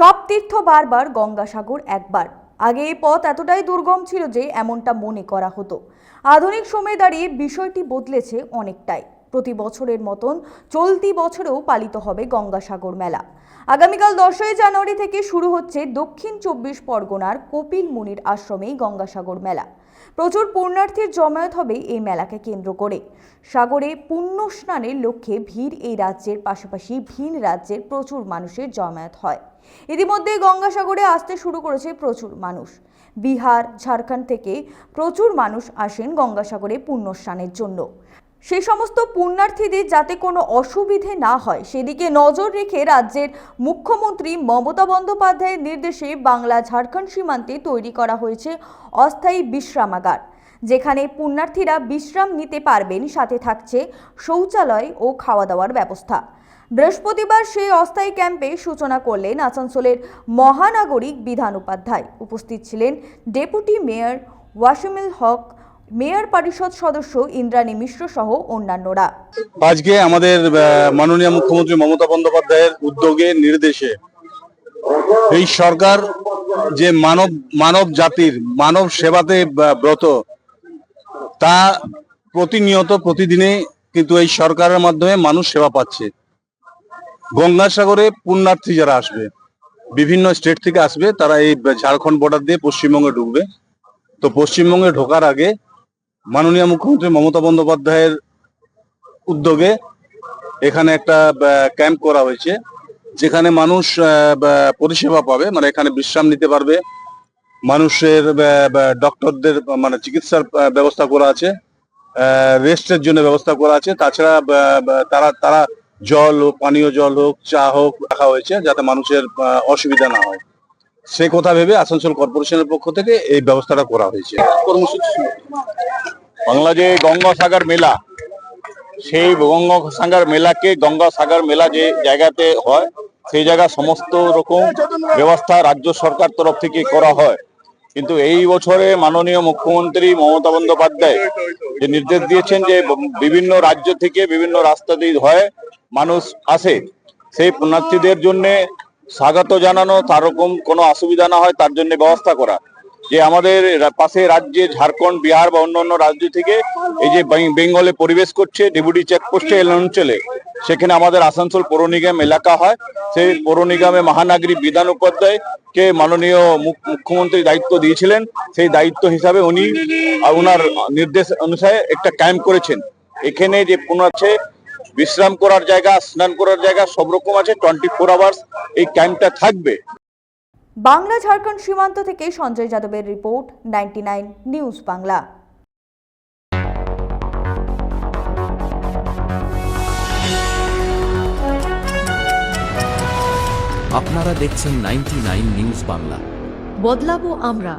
সব তীর্থ বারবার গঙ্গাসাগর একবার। আগে এই পথ এতটাই দুর্গম ছিল যে এমনটা মনে করা হতো। আধুনিক সময়ে দাঁড়িয়ে বিষয়টি বদলেছে অনেকটাই। প্রতি বছরের মতন চলতি বছরেও পালিত হবে গঙ্গাসাগর মেলা। আগামীকাল দশই জানুয়ারি থেকে শুরু হচ্ছে দক্ষিণ চব্বিশ পরগনার কপিল মুনির আশ্রমেই গঙ্গাসাগর মেলা। প্রচুর পুণ্যার্থীর জমায়েত হবে এই মেলাকে কেন্দ্র করে। সাগরে পুণ্য স্নানের লক্ষ্যে ভিড় এই রাজ্যের পাশাপাশি ভিন রাজ্যের প্রচুর মানুষের জমায়েত হয়। ইতিমধ্যে গঙ্গাসাগরে আসতে শুরু করেছে প্রচুর মানুষ। বিহার, ঝাড়খণ্ড থেকে প্রচুর মানুষ আসেন গঙ্গাসাগরে পুণ্য স্নানের জন্য। সেই সমস্ত পুণ্যার্থীদের যাতে কোনো অসুবিধে না হয়, সেদিকে নজর রেখে রাজ্যের মুখ্যমন্ত্রী মমতা বন্দ্যোপাধ্যায়ের নির্দেশে বাংলা ঝাড়খণ্ড সীমান্তে তৈরি করা হয়েছে অস্থায়ী বিশ্রামাগার, যেখানে পুণ্যার্থীরা বিশ্রাম নিতে পারবেন, সাথে থাকছে শৌচালয় ও খাওয়া দাওয়ার ব্যবস্থা। বৃহস্পতিবার সেই অস্থায়ী ক্যাম্পে সূচনা করলেন আসানসোলের মহানাগরিক বিধান উপাধ্যায়। উপস্থিত ছিলেন deputy mayor Wasimul Haque mayor পরিষদ সদস্য ইন্দ্রাণী মিশ্র সহ অন্যান্যরা। আজকে আমাদের মাননীয় মুখ্যমন্ত্রী মমতা বন্দ্যোপাধ্যায়ের উদ্যোগে, নির্দেশে এই সরকার যে মানব মানব জাতির, মানব সেবাতে ব্রত, তা প্রতিনিয়ত প্রতিদিনে কিন্তু এই সরকারের মাধ্যমে মানুষ সেবা পাচ্ছে। গঙ্গাসাগরে পুণ্যার্থী যারা আসবে, বিভিন্ন স্টেট থেকে আসবে, তারা এই ঝাড়খণ্ড বর্ডার দিয়ে পশ্চিমবঙ্গে ঢুকবে। তো পশ্চিমবঙ্গে ঢোকার আগে মাননীয় মুখ্যমন্ত্রী মমতা বন্দ্যোপাধ্যায়ের উদ্যোগে এখানে একটা ক্যাম্প করা হয়েছে, যেখানে মানুষ পরিষেবা পাবে মানে এখানে বিশ্রাম নিতে পারবে। মানুষের ডক্টরদের মানে চিকিৎসার ব্যবস্থা করা আছে রেস্টের জন্য ব্যবস্থা করা আছে। তাছাড়া তারা তারা জল হোক, পানীয় জল হোক, চা হোক রাখা হয়েছে, যাতে মানুষের অসুবিধা না হয়। সে কথা ভেবে আসানসোল কর্পোরেশনের পক্ষ থেকে এই ব্যবস্থাটা করা হয়েছে। বাংলা যে গঙ্গাসাগর মেলা, সেই গঙ্গাসাগর মেলাকে গঙ্গাসাগর মেলা যে জায়গাতে হয়, সেই জায়গা সমস্ত রকম ব্যবস্থা রাজ্য সরকার তরফ থেকে করা হয়। কিন্তু এই বছরে মাননীয় মুখ্যমন্ত্রী মমতা বন্দ্যোপাধ্যায় যে নির্দেশ দিয়েছেন যে বিভিন্ন রাজ্য থেকে বিভিন্ন রাস্তা দিয়ে হয়, মানুষ আসে। সেই পুণ্যার্থীদের জন্য স্বাগত জানানো তার রকম কোনো অসুবিধা না হয়, তার জন্য ব্যবস্থা করা। যে আমাদের পাশে রাজ্যে ঝাড়খণ্ড, বিহার বা অন্যান্য রাজ্য থেকে এই যে বেঙ্গলে পরিবেশ করছে, ডেপুটি চেকপোস্টে এই অঞ্চলে সেখানে আমাদের আসানসোল পৌর নিগম এলাকা হয়। সেই পৌর নিগমে মহানাগরিক বিধান উপাধ্যায় কে মাননীয় মুখ- মুখ্যমন্ত্রী দায়িত্ব দিয়েছিলেন। সেই দায়িত্ব হিসাবে উনি ওনার নির্দেশ অনুসারে একটা ক্যাম্প করেছেন। এখানে যে পুনঃ আছে বিশ্রাম করার জায়গা স্নান করার জায়গা সব রকম আছে টোয়েন্টি ফোর আওয়ার্স এই ক্যাম্পটা থাকবে। বাংলা ঝাড়খণ্ড সীমান্ত থেকে সঞ্জয় যাদবের report ninety nine news Bangla আপনারা দেখছেন নাইনটি নিউজ বাংলা বদলাবো আমরা।